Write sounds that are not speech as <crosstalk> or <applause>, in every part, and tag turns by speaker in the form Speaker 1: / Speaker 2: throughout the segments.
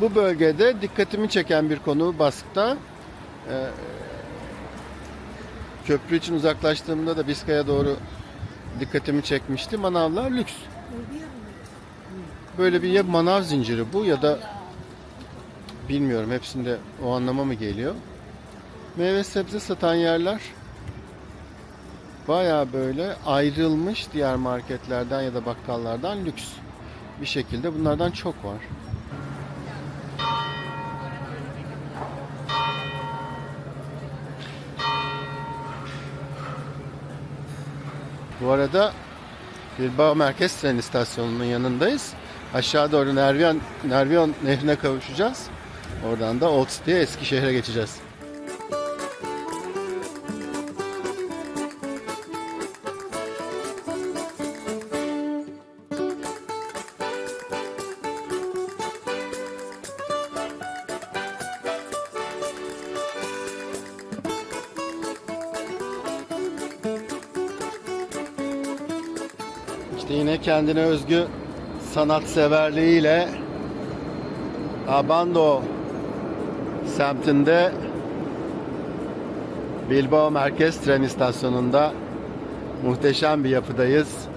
Speaker 1: bu bölgede dikkatimi çeken bir konu Bask'ta. Ee, köprü için uzaklaştığımda da Biskaya doğru dikkatimi çekmişti. Manavlar lüks. Böyle bir ya manav zinciri bu ya da bilmiyorum hepsinde o anlama mı geliyor. Meyve sebze satan yerler baya böyle ayrılmış diğer marketlerden ya da bakkallardan lüks bir şekilde bunlardan çok var. Bu arada Bilbao Merkez Tren İstasyonu'nun yanındayız. Aşağı doğru Nervion, Nervion nehrine kavuşacağız. Oradan da Old City'ye Eskişehir'e geçeceğiz. İşte yine kendine özgü sanatseverliğiyle Abando semtinde Bilbao Merkez Tren İstasyonu'nda muhteşem bir yapıdayız.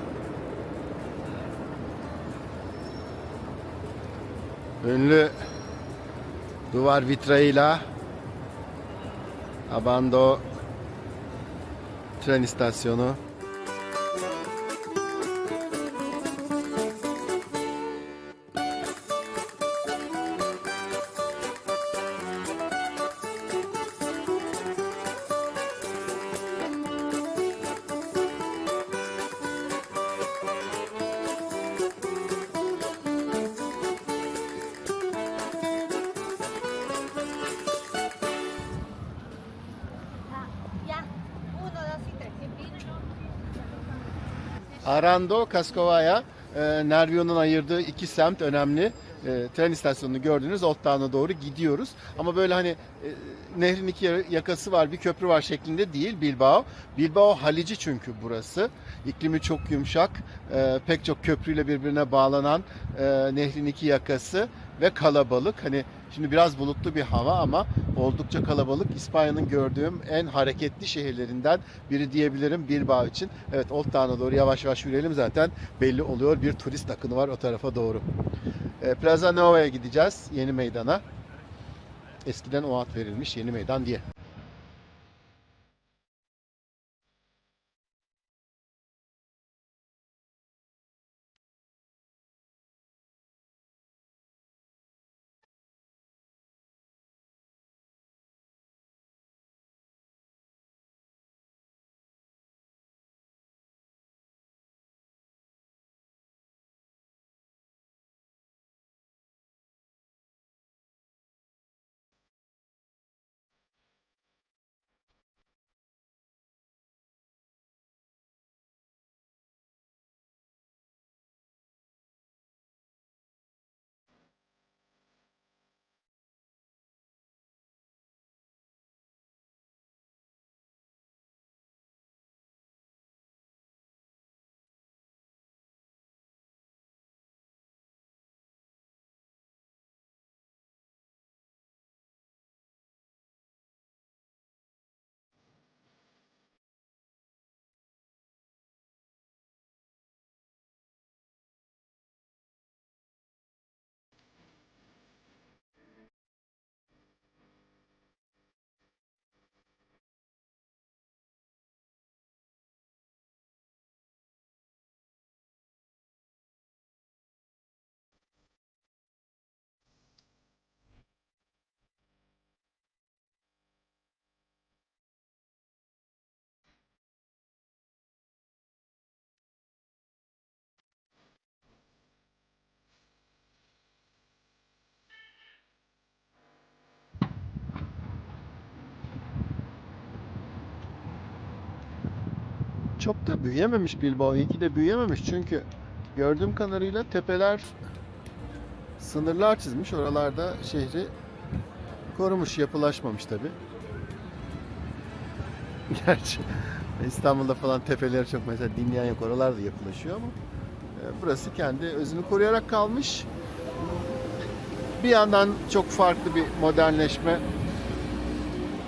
Speaker 1: Ünlü duvar vitrayıyla Abando tren istasyonu Arando, Kaskovaya, e, Nervion'un ayırdığı iki semt önemli. E, tren istasyonunu gördünüz. Old doğru gidiyoruz. Ama böyle hani e, nehrin iki yakası var, bir köprü var şeklinde değil Bilbao. Bilbao Halici çünkü burası. İklimi çok yumuşak. e, pek çok köprüyle birbirine bağlanan e, nehrin iki yakası ve kalabalık. Hani şimdi biraz bulutlu bir hava ama oldukça kalabalık. İspanya'nın gördüğüm en hareketli şehirlerinden biri diyebilirim Bilbao için. Evet Old Town'a doğru yavaş yavaş yürüyelim zaten belli oluyor bir turist akını var o tarafa doğru. E, Plaza Nova'ya gideceğiz yeni meydana. Eskiden o ad verilmiş yeni meydan diye. Çok da büyüyememiş Bilbao. İyi ki de büyüyememiş çünkü gördüğüm kadarıyla tepeler sınırlar çizmiş. Oralarda şehri korumuş, yapılaşmamış tabi. <laughs> Gerçi İstanbul'da falan tepeleri çok mesela dinleyen yok. Oralar da yapılaşıyor ama e, burası kendi özünü koruyarak kalmış. bir yandan çok farklı bir modernleşme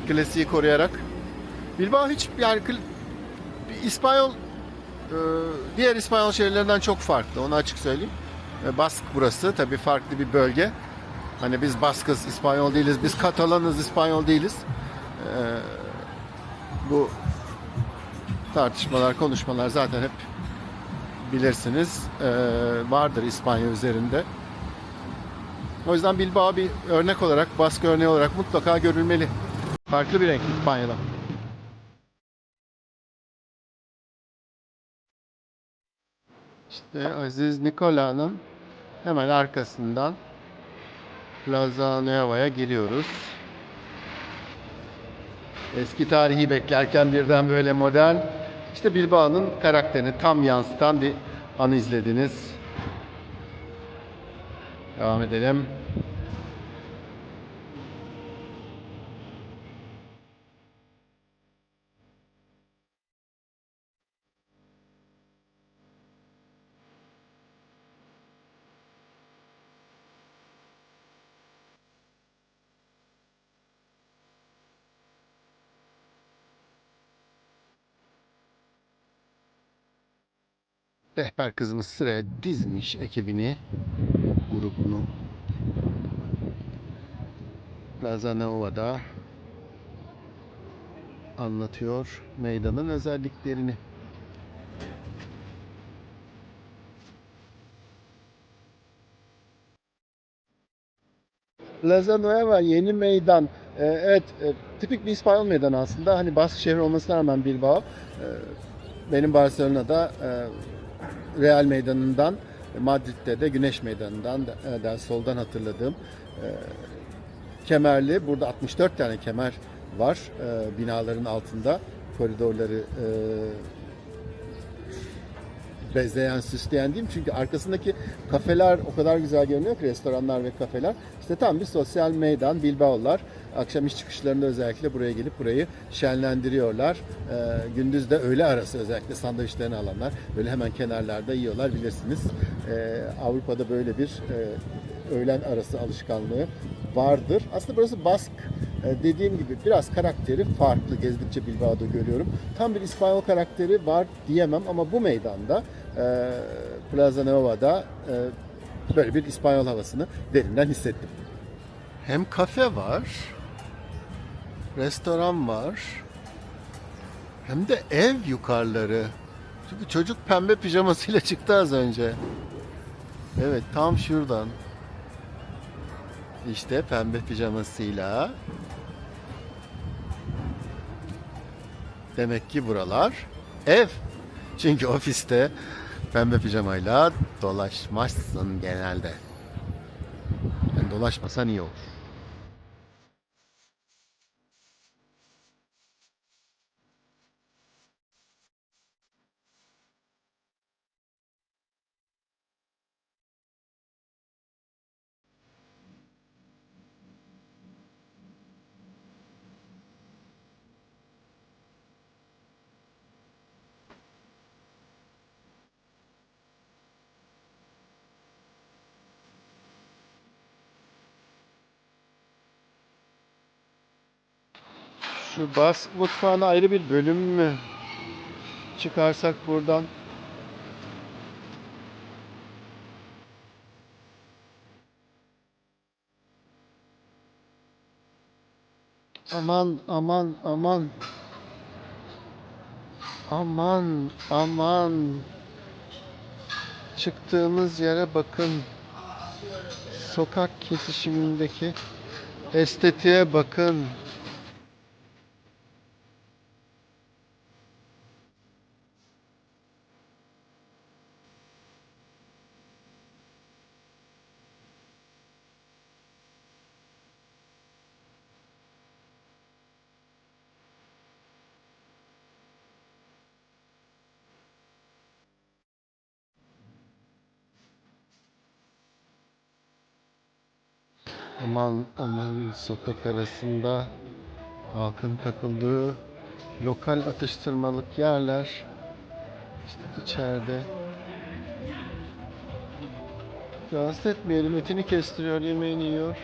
Speaker 1: klasiği koruyarak. Bilbao hiç yani İspanyol e, diğer İspanyol şehirlerinden çok farklı onu açık söyleyeyim. E, Bask burası tabii farklı bir bölge. Hani biz Baskız İspanyol değiliz, biz Katalanız İspanyol değiliz. E, bu tartışmalar, konuşmalar zaten hep bilirsiniz vardır İspanya üzerinde. O yüzden Bilbao bir örnek olarak, Bask örneği olarak mutlaka görülmeli. Farklı bir renk İspanya'da. İşte Aziz Nikola'nın hemen arkasından Plaza Nueva'ya giriyoruz. Eski tarihi beklerken birden böyle modern. İşte Bilbao'nun karakterini tam yansıtan bir anı izlediniz. Devam edelim. Rehber kızımız sıraya dizmiş ekibini, grubunu. Plaza Nova'da anlatıyor meydanın özelliklerini. Plaza Nueva yeni meydan. Ee, evet, e, tipik bir İspanyol meydanı aslında. Hani Bask şehri olmasına rağmen Bilbao. e, benim Barcelona'da e, Real Meydanı'ndan, Madrid'de de Güneş Meydanı'ndan da, da soldan hatırladığım e, kemerli. Burada 64 tane kemer var e, binaların altında. Koridorları e, bezleyen, süsleyen diyeyim. Çünkü arkasındaki kafeler o kadar güzel görünüyor ki restoranlar ve kafeler. İşte tam bir sosyal meydan Bilbao'lar. Akşam iş çıkışlarında özellikle buraya gelip burayı şenlendiriyorlar. Ee, gündüz de öğle arası özellikle sandviçlerini alanlar böyle hemen kenarlarda yiyorlar bilirsiniz. Ee, Avrupa'da böyle bir e, öğlen arası alışkanlığı vardır. Aslında burası Bask e, dediğim gibi biraz karakteri farklı gezdikçe Bilbao'da görüyorum. Tam bir İspanyol karakteri var diyemem ama bu meydanda e, Plaza Nova'da e, böyle bir İspanyol havasını derinden hissettim. Hem kafe var, restoran var, hem de ev yukarıları. Çünkü çocuk pembe pijamasıyla <laughs> çıktı az önce. Evet tam şuradan. İşte pembe pijamasıyla. Demek ki buralar ev. Çünkü ofiste pembe pijamayla dolaşmazsın genelde. Yani dolaşmasan iyi olur. Şu bas mutfağına ayrı bir bölüm mü çıkarsak buradan? Aman aman aman. Aman aman. Çıktığımız yere bakın. Sokak kesişimindeki estetiğe bakın. Aman aman sokak arasında halkın takıldığı lokal atıştırmalık yerler işte içeride Rahatsız etmeyelim. Etini kestiriyor, yemeğini yiyor.